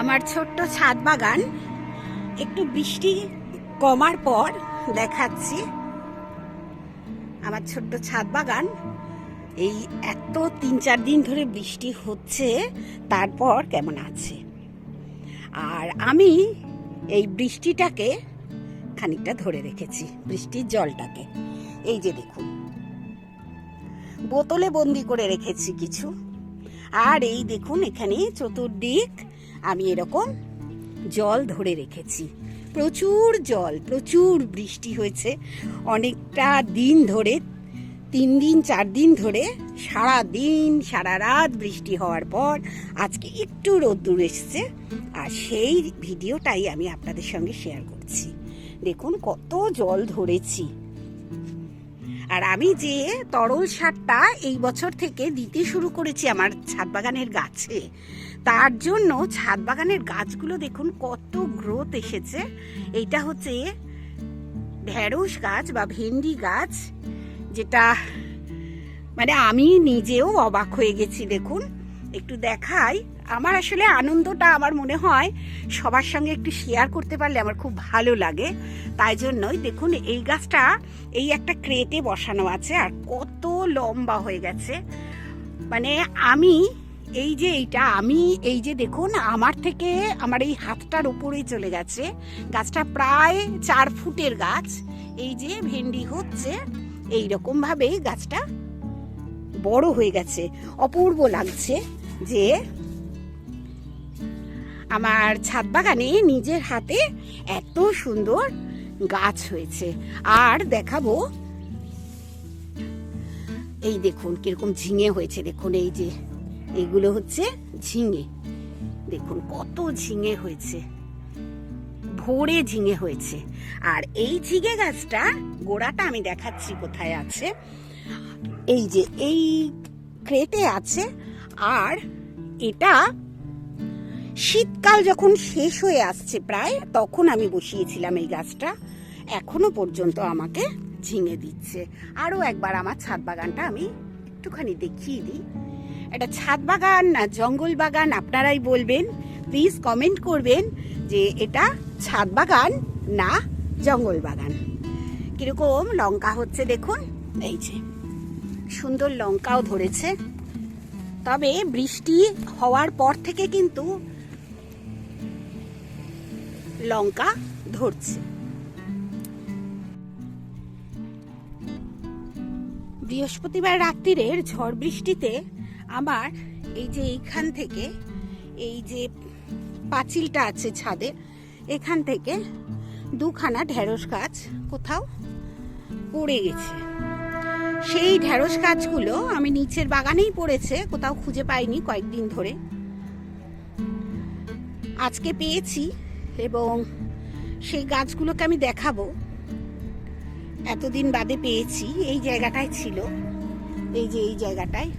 আমার ছোট্ট ছাদ বাগান। একটু বৃষ্টি কমার পর দেখাচ্ছি আমার ছোট্ট ছাদ বাগান। এই এত তিন চার দিন ধরে বৃষ্টি হচ্ছে, তারপর কেমন আছে? আর আমি এই বৃষ্টিটাকে খানিকটা ধরে রেখেছি, বৃষ্টির জলটাকে। এই যে দেখুন, বোতলে বন্দি করে রেখেছি কিছু। আর এই দেখুন, এখানে চতুর্দিক আমি এরকম জল ধরে রেখেছি। প্রচুর জল, প্রচুর বৃষ্টি হয়েছে। অনেকটা দিন ধরে, তিন দিন, চার দিন ধরে সারা দিন সারা রাত বৃষ্টি হওয়ার পর আজকে একটু রোদ্দুর এসছে আর সেই ভিডিওটাই আমি আপনাদের সঙ্গে শেয়ার করছি। দেখুন কত জল ধরেছি। আর আমি যে তরল সারটা এই বছর থেকে দিতে শুরু করেছি আমার ছাদ বাগানের গাছে তার জন্য ছাদ বাগানের গাছগুলো দেখুন কত গ্রোথ এসেছে। এইটা হচ্ছে ঢেঁড়স গাছ বা ভেন্ডি গাছ, যেটা মানে আমি নিজেও অবাক হয়ে গেছি, দেখুন। একটু দেখাই। আমার আসলে আনন্দটা আমার মনে হয় সবার সঙ্গে একটু শেয়ার করতে পারলে আমার খুব ভালো লাগে। তাই জন্যই দেখুন, এই গাছটা এই একটা ক্রেটে বসানো আছে আর কত লম্বা হয়ে গেছে। মানে আমি এই যে এইটা, আমি এই যে দেখুন, আমার থেকে আমার এই হাতটার উপরেই চলে গেছে। গাছটা প্রায় চার ফুটের গাছ। এই যে ভেন্ডি হচ্ছে এই রকম ভাবেই গাছটা বড় হয়ে গেছে। অপূর্ব লাগছে যে আমার ছাদ বাগানে নিজের হাতে এত সুন্দর গাছ হয়েছে। আর দেখাবো, এই দেখুন কীরকম ঝিঙে হয়েছে, দেখুন এই যে। এইগুলো হচ্ছে ঝিঙে। দেখুন কত ঝিঙে হয়েছে। ভোরে ঝিঙে হয়েছে। আর এই ঝিঙে গাছটা গোড়াটা আমি দেখাচ্ছি কোথায় আছে। এই যে এই ক্রেটে আছে। আর এটা শীতকাল যখন শেষ হয়ে আসছে প্রায়, তখন আমি বসিয়েছিলাম এই গাছটা। এখনও পর্যন্ত আমাকে ঝিঙে দিচ্ছে। আরও একবার আমার ছাদ বাগানটা আমি একটুখানি দেখিয়ে দিই। এটা ছাদ বাগান, না জঙ্গল বাগান আপনারাই বলবেন। প্লিজ কমেন্ট করবেন যে এটা ছাদ বাগান, না জঙ্গল বাগান। কীরকম লঙ্কা হচ্ছে দেখুন, এই যে। সুন্দর লঙ্কাও ধরেছে। তবে বৃষ্টি হওয়ার পর থেকে কিন্তু লঙ্কা ধরছে। বৃহস্পতিবার রাত্রিরের ঝড় বৃষ্টিতে আমার এই যে এইখান থেকে এই যে পাঁচিলটা আছে ছাদের এখান থেকে দুখানা ঢেঁড়স গাছ কোথাও পড়ে গেছে। সেই ঢেঁড়স গাছগুলো আমি নিচের বাগানেই পড়েছে, কোথাও খুঁজে পাইনি কয়েকদিন ধরে। আজকে পেয়েছি এবং সেই গাছগুলোকে আমি দেখাবো। এতদিন বাদে পেয়েছি, এই জায়গাটায় ছিল। এই যে এই জায়গাটায়।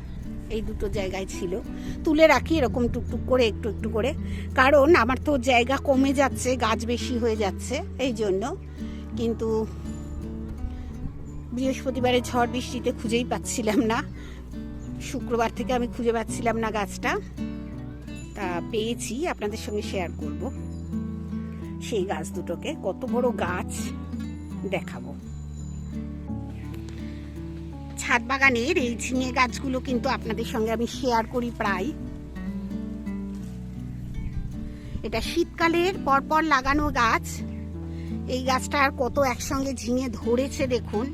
এই দুটো জায়গায় ছিল। তুলে রাখি, এরকম টুকটুক করে, একটু একটু করে। কারণ আমার তো জায়গা কমে যাচ্ছে, গাছ বেশি হয়ে যাচ্ছে, এই জন্য। কিন্তু বৃহস্পতিবারে ঝড় বৃষ্টিতে খুঁজেই পাচ্ছিলাম না। শুক্রবার থেকে আমি খুঁজে পাচ্ছিলাম না গাছটা। তা পেয়েছি, আপনাদের সঙ্গে শেয়ার করব। সেই গাছ দুটোকে, কত বড় গাছ দেখাবো। ছাদ বাগানের এই ঝিঙে গাছগুলো কিন্তু আপনাদের সঙ্গে আমি শেয়ার করি প্রায়। এটা শীতকালের পরপর লাগানো গাছ। এই গাছটা আর কত একসঙ্গে ঝিঙে ধরেছে দেখুন।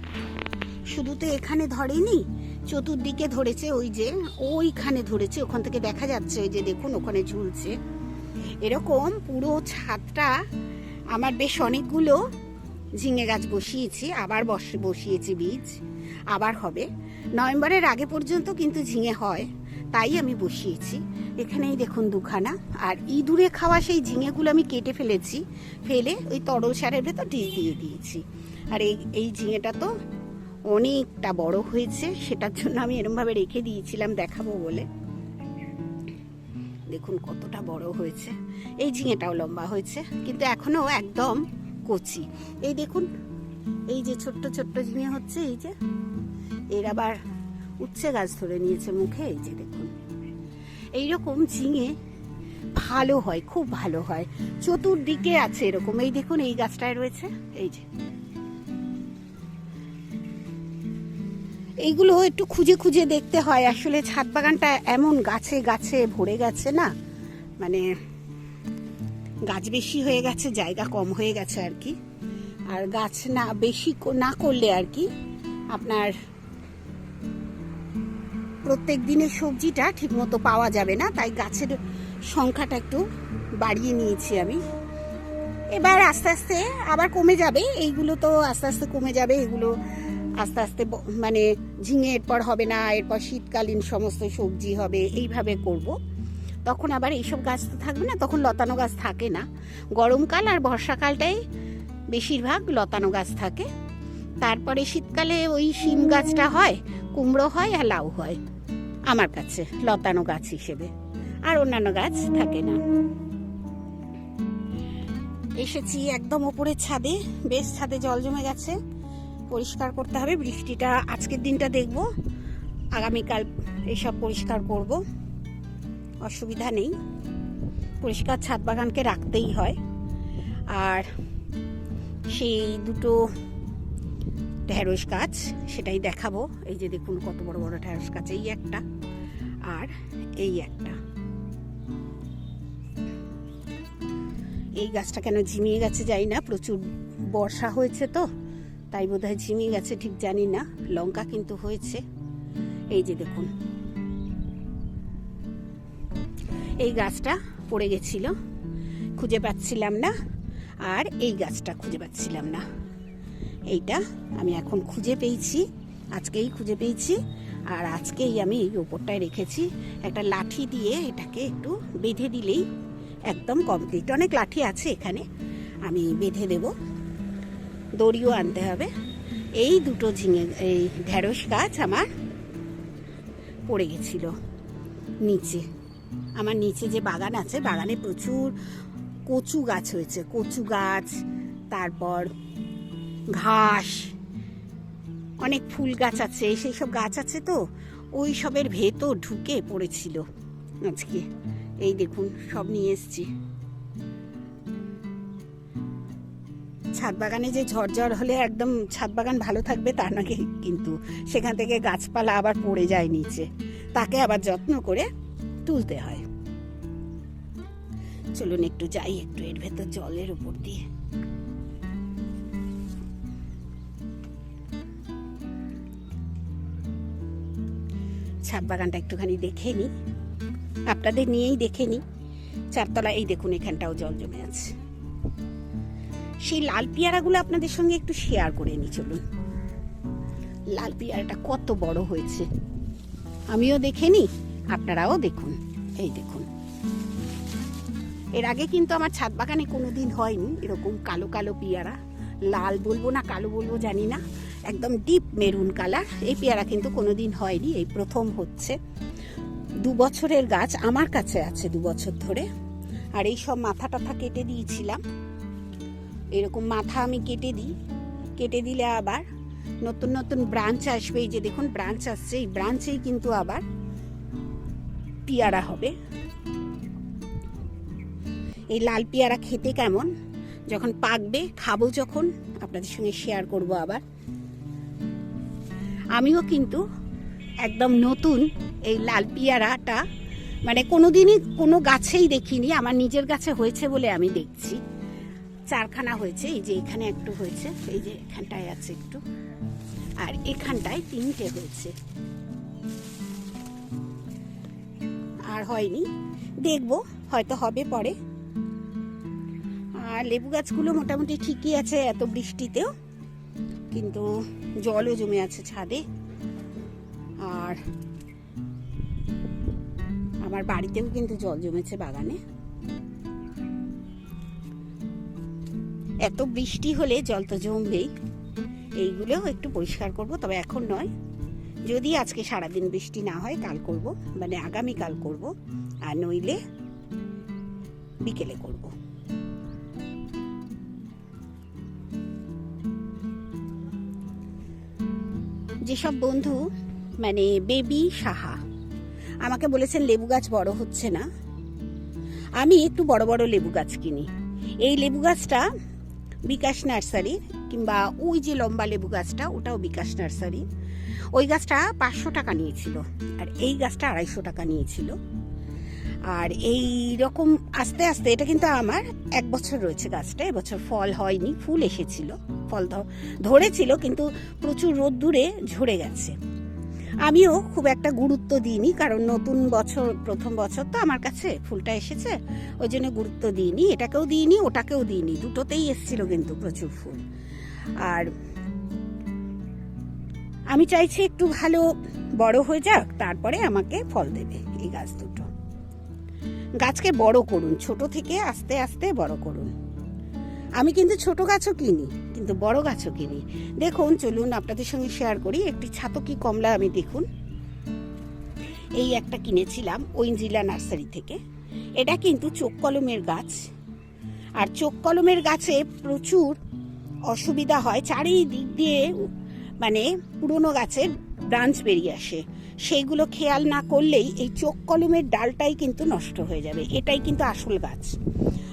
শুধু তো এখানে ধরেনি, চতুর্দিকে ধরেছে ওই যে, ওইখানে ধরেছে। ওখান থেকে দেখা যাচ্ছে ওই যে দেখুন, ওখানে ঝুলছে। এরকম পুরো ছাদটা, আমার বেশ অনেকগুলো ঝিঙে গাছ বসিয়েছি, আবার বসে, বসিয়েছি বীজ। আবার হবে। নভেম্বরের আগে পর্যন্ত কিন্তু ঝিঙে হয়, তাই আমি বসিয়েছি। এখানেই দেখুন দুখানা। আর ইঁদুরে খাওয়া সেই ঝিঙেগুলো আমি কেটে ফেলেছি, ফেলে ওই তরল সারের ভেতর দিয়ে দিয়ে দিয়েছি। আর এই এই ঝিঙেটা তো অনেকটা বড় হয়েছে, সেটার জন্য আমি এরমভাবে রেখে দিয়েছিলাম দেখাবো বলে। দেখুন কতটা বড় হয়েছে। এই ঝিঙেটাও লম্বা হয়েছে, কিন্তু এখনও একদম কচি। এই দেখুন এই যে ছোট্ট ছোট্ট ঝিঙে হচ্ছে, এই যে। এর আবার উচ্ছে গাছ ধরে নিয়েছে মুখে, এই যে দেখুন। এইরকম ঝিঙে ভালো হয়, খুব ভালো হয়। চতুর্দিকে আছে এরকম। এই দেখুন, এই গাছটায় রয়েছে। এই যে। এইগুলো একটু খুঁজে খুঁজে দেখতে হয়। আসলে ছাদ বাগানটা এমন গাছে গাছে ভরে গেছে না মানে গাছ বেশি হয়ে গেছে, জায়গা কম হয়ে গেছে আর কি। আর গাছ না, বেশি না করলে আর কি আপনার প্রত্যেক দিনের সবজিটা ঠিকমতো পাওয়া যাবে না, তাই গাছের সংখ্যাটা একটু বাড়িয়ে নিয়েছি আমি। এবার আস্তে আস্তে আবার কমে যাবে, এইগুলো তো আস্তে আস্তে কমে যাবে, এগুলো আস্তে আস্তে মানে ঝিঙে এরপর হবে না, এরপর শীতকালীন সমস্ত সবজি হবে, এইভাবে করব। তখন আবার এইসব গাছ তো থাকবে না, তখন লতানো গাছ থাকে না। গরমকাল আর বর্ষাকালটাই বেশিরভাগ লতানো গাছ থাকে। তারপরে শীতকালে ওই শিম গাছটা হয়, কুমড়ো হয় আর লাউ হয়, আমার কাছে লতানো গাছ হিসেবে। আর অন্যান্য গাছ থাকে না। এসেছি একদম ওপরের ছাদে, বেশ ছাদে জল জমে গেছে। পরিষ্কার করতে হবে, বৃষ্টিটা আজকের দিনটা দেখব। আগামীকাল এসব পরিষ্কার করব, অসুবিধা নেই। পরিষ্কার ছাদ বাগানকে রাখতেই হয়। আর সেই দুটো ঢেঁড়স গাছ, সেটাই দেখাবো। এই যে দেখুন কত বড় বড় ঢেঁড়স গাছ, এই একটা আর এই একটা। এই গাছটা কেন ঝিমিয়ে গেছে যাই না, প্রচুর বর্ষা হয়েছে তো, তাই বোধ হয় ঝিমিয়ে গেছে, ঠিক জানি না, লঙ্কা কিন্তু হয়েছে। এই যে দেখুন। এই গাছটা পড়ে গেছিল, খুঁজে পাচ্ছিলাম না আর এই গাছটা খুঁজে পাচ্ছিলাম না। এইটা আমি এখন খুঁজে পেয়েছি, আজকেই খুঁজে পেয়েছি, আর আজকেই আমি এই ওপরটায় রেখেছি। একটা লাঠি দিয়ে এটাকে একটু বেঁধে দিলেই একদম কমপ্লিট অনেক লাঠি আছে এখানে, আমি বেঁধে দেব। দড়িও আনতে হবে। এই দুটো ঝিঙে, এই ঢেঁড়স গাছ আমার পড়ে গেছিল নিচে। আমার নিচে যে বাগান আছে, বাগানে প্রচুর কচু গাছ হয়েছে, কচু গাছ, তারপর ঘাস, অনেক ফুল গাছ আছে, সেই সব গাছ আছে তো, ওই সবের ভেতর ঢুকে পড়েছিল আজকে। এই দেখুন, সব নিয়ে এসছি। ছাদ বাগানে যে ঝড়ঝড় হলে একদম ছাদ বাগান ভালো থাকবে তা নাকি কিন্তু সেখান থেকে গাছপালা আবার পড়ে যায় নিচে। তাকে আবার যত্ন করে তুলতে হয়। চলুন একটু যাই, একটু এর ভেতর জলের উপর দিয়ে। ছাদ বাগানটা একটুখানি দেখে নিই আপনাদের নিয়েই দেখে নিই চারতলা, এই দেখুন এখানটাও জল জমে আছে। সেই লাল পেয়ারাগুলো আপনাদের সঙ্গে একটু শেয়ার করে নিই চলুন। লাল পেয়ারাটা কত বড় হয়েছে। আমিও দেখে নিই আপনারাও দেখুন। এই দেখুন। এর আগে কিন্তু আমার ছাদ বাগানে কোনো দিন হয়নি, এরকম কালো কালো পেয়ারা, লাল বলব না কালো বলব জানি না, একদম ডিপ মেরুন কালার এই পেয়ারা কিন্তু কোনো দিন হয়নি, এই প্রথম হচ্ছে। দু বছরের গাছ আমার কাছে আছে দু বছর ধরে, আর এই সব মাথা টাথা কেটে দিয়েছিলাম। এরকম মাথা আমি কেটে দিই, কেটে দিলে আবার নতুন নতুন ব্রাঞ্চ আসবে, এই যে দেখুন ব্রাঞ্চ আসছে, এই ব্রাঞ্চেই কিন্তু আবার পেয়ারা হবে। এই লাল পেয়ারা খেতে কেমন? যখন পাকবে, খাব যখন, আপনাদের সঙ্গে শেয়ার করব আবার। আমিও কিন্তু একদম নতুন এই লাল পেয়ারাটা মানে কোনোদিনই কোনো গাছেই দেখিনি, আমার নিজের গাছে হয়েছে বলে আমি দেখছি। চারখানা হয়েছে, এই যে এখানে একটু হয়েছে, এই যে এখানটায় আছে একটু। আর এখানটায় তিনটে হয়েছে। আর হয়নি। দেখব, হয়তো হবে পরে। আর লেবু গাছগুলো মোটামুটি ঠিকই আছে এত বৃষ্টিতেও। কিন্তু জলও জমে আছে ছাদে। আর আমার বাড়িতেও কিন্তু জল জমেছে বাগানে। এত বৃষ্টি হলে জল তো জমবেই। এইগুলোও একটু পরিষ্কার করব, তবে এখন নয়। যদি আজকে সারাদিন বৃষ্টি না হয়, কাল করব। মানে আগামী কাল করব। আর নইলে বিকেলে করব। যেসব বন্ধু মানে বেবি সাহা, আমাকে বলেছেন লেবু গাছ বড় হচ্ছে না। আমি একটু বড় বড় লেবু গাছ কিনি। এই লেবু গাছটা বিকাশ নার্সারির কিংবা ওই যে লম্বা লেবু গাছটা, ওটাও বিকাশ নার্সারি। ওই গাছটা পাঁচশো টাকা নিয়েছিল আর এই গাছটা আড়াইশো টাকা নিয়েছিল। আর এই রকম আস্তে আস্তে, এটা কিন্তু আমার এক বছর রয়েছে গাছটা, এবছর ফল হয়নি, ফুল এসেছিল, ফল ধরেছিল, কিন্তু প্রচুর রোদ্দুরে ঝরে গেছে। আমিও খুব একটা গুরুত্ব দিইনি, কারণ নতুন বছর, প্রথম বছর তো আমার কাছে ফুলটা এসেছে, ওই জন্য গুরুত্ব দিইনি, এটাকেও দিইনি, ওটাকেও দিইনি, দুটোতেই এসেছিল কিন্তু প্রচুর ফুল। আর আমি চাইছি একটু ভালো বড় হয়ে যাক, তারপরে আমাকে ফল দেবে এই গাছ দুটো। গাছকে বড় করুন, ছোট থেকে আস্তে আস্তে বড় করুন। আমি কিন্তু ছোট গাছও কিনি, কিন্তু বড় গাছও কিনি। দেখুন, চলুন আপনাদের সঙ্গে শেয়ার করি একটি ছাতকি কমলা আমি দেখুন। এই একটা কিনেছিলাম ওইঞ্জিলা নার্সারি থেকে। এটা কিন্তু চোখ কলমের গাছ। আর চোখ কলমের গাছে প্রচুর অসুবিধা হয়। চারিদিক দিয়ে মানে পুরনো গাছের ব্রাঞ্চ বেরিয়ে আসে। সেইগুলো খেয়াল না করলেই এই চোখ কলমের ডালটাই কিন্তু নষ্ট হয়ে যাবে। এটাই কিন্তু আসল গাছ।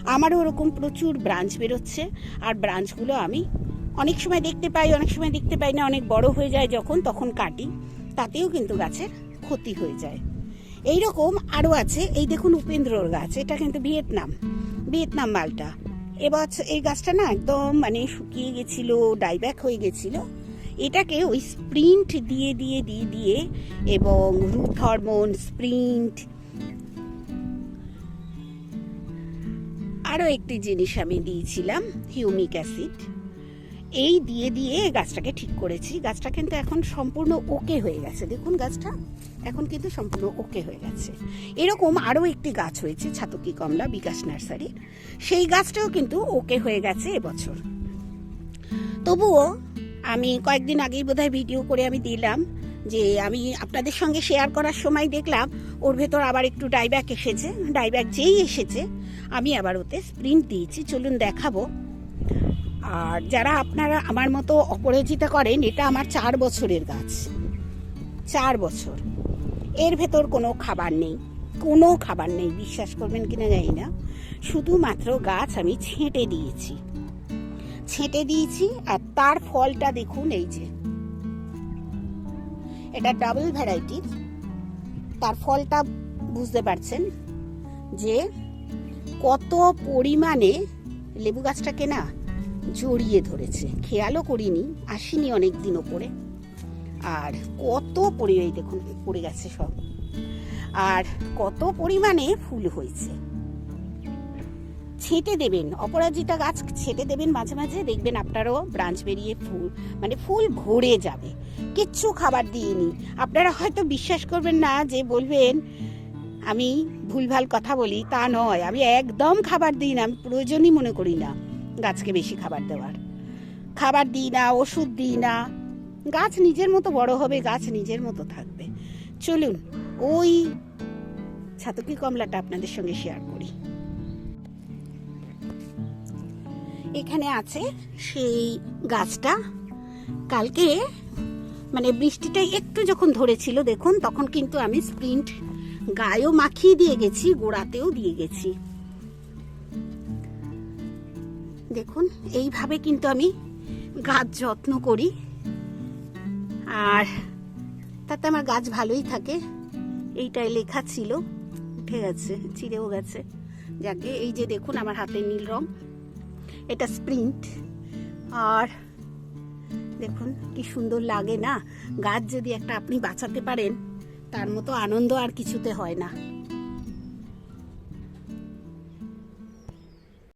আমারও ওরকম প্রচুর ব্রাঞ্চ বেরোচ্ছে। আর ব্রাঞ্চগুলো আমি অনেক সময় দেখতে পাই, অনেক সময় দেখতে পাই না। অনেক বড় হয়ে যায় যখন, তখন কাটি। তাতেও কিন্তু গাছের ক্ষতি হয়ে যায়। এই রকম আরও আছে। এই দেখুন উপেন্দ্রর গাছ। এটা কিন্তু ভিয়েতনাম। ভিয়েতনাম মালটা। এবছর এই গাছটা না একদম মানে শুকিয়ে গেছিল ডাইব্যাক হয়ে গেছিল। এটাকে ওই স্প্রিন্ট দিয়ে দিয়ে দিয়ে দিয়ে এবং রুট হরমোন স্প্রিন্ট। আরও একটি জিনিস আমি দিয়েছিলাম, হিউমিক অ্যাসিড। এই দিয়ে দিয়ে গাছটাকে ঠিক করেছি। গাছটা কিন্তু এখন সম্পূর্ণ ওকে হয়ে গেছে। দেখুন গাছটা এখন কিন্তু সম্পূর্ণ ওকে হয়ে গেছে। এরকম আরও একটি গাছ হয়েছে, ছাতকি কমলা বিকাশ নার্সারি। সেই গাছটাও কিন্তু ওকে হয়ে গেছে এবছর। তবুও আমি কয়েকদিন আগেই বোধহয় ভিডিও করে আমি দিলাম যে আমি আপনাদের সঙ্গে শেয়ার করার সময় দেখলাম, ওর ভেতর আবার একটু ডাইব্যাক এসেছে। ডাইব্যাক যেই এসেছে, আমি আবার ওতে স্প্রিন্ট দিয়েছি। চলুন দেখাবো। আর যারা আপনারা আমার মতো অপরাজিতা করেন, এটা আমার চার বছরের গাছ। চার বছর। এর ভেতর কোনো খাবার নেই। কোনো খাবার নেই, বিশ্বাস করবেন কিনা জানি না। শুধুমাত্র গাছ আমি ছেঁটে দিয়েছি। ছেঁটে দিয়েছি আর তার ফলটা দেখুন এই যে। এটা ডাবল ভ্যারাইটির তার ফলটা বুঝতে পারছেন যে কত পরিমাণে লেবু গাছটাকে না জড়িয়ে ধরেছে। খেয়ালও করিনি, আসিনি অনেক দিন ওপরে। আর কত পরিমাণে দেখুন, পড়ে গেছে সব। আর কত পরিমাণে ফুল হয়েছে। ছেটে দেবেন, অপরাজিতা গাছ ছেঁটে দেবেন মাঝে মাঝে, দেখবেন আপনারও ব্রাঞ্চ বেরিয়ে ফুল মানে ফুল ভরে যাবে। কিচ্ছু খাবার দিইনি। আপনারা হয়তো বিশ্বাস করবেন না যে বলবেন, আমি ভুলভাল কথা বলি, তা নয়। আমি একদম খাবার দিই না, আমি প্রয়োজনই মনে করি না গাছকে বেশি খাবার দেওয়ার। খাবার দিই না, ওষুধ দিই না। গাছ নিজের মতো বড় হবে, গাছ নিজের মতো থাকবে। চলুন, ওই ছাতকি কমলাটা আপনাদের সঙ্গে শেয়ার করি। এখানে আছে সেই গাছটা। কালকে মানে বৃষ্টিটা একটু যখন ধরেছিল, দেখুন, তখন কিন্তু আমি স্প্রিন্ট গায়েও মাখিয়ে দিয়ে গেছি, গোড়াতেও দিয়ে গেছি। দেখুন, এইভাবে কিন্তু আমি গাছ যত্ন করি। আর তাতে আমার গাছ ভালোই থাকে। এইটাই লেখা ছিল, উঠে গেছে চিড়েও গেছে। যাকে এই যে দেখুন, আমার হাতে নীল রং। এটা স্প্রিন্ট। আর দেখুন কি সুন্দর লাগে না? গাছ যদি একটা আপনি বাঁচাতে পারেন, তার মতো আনন্দ আর কিছুতে হয় না।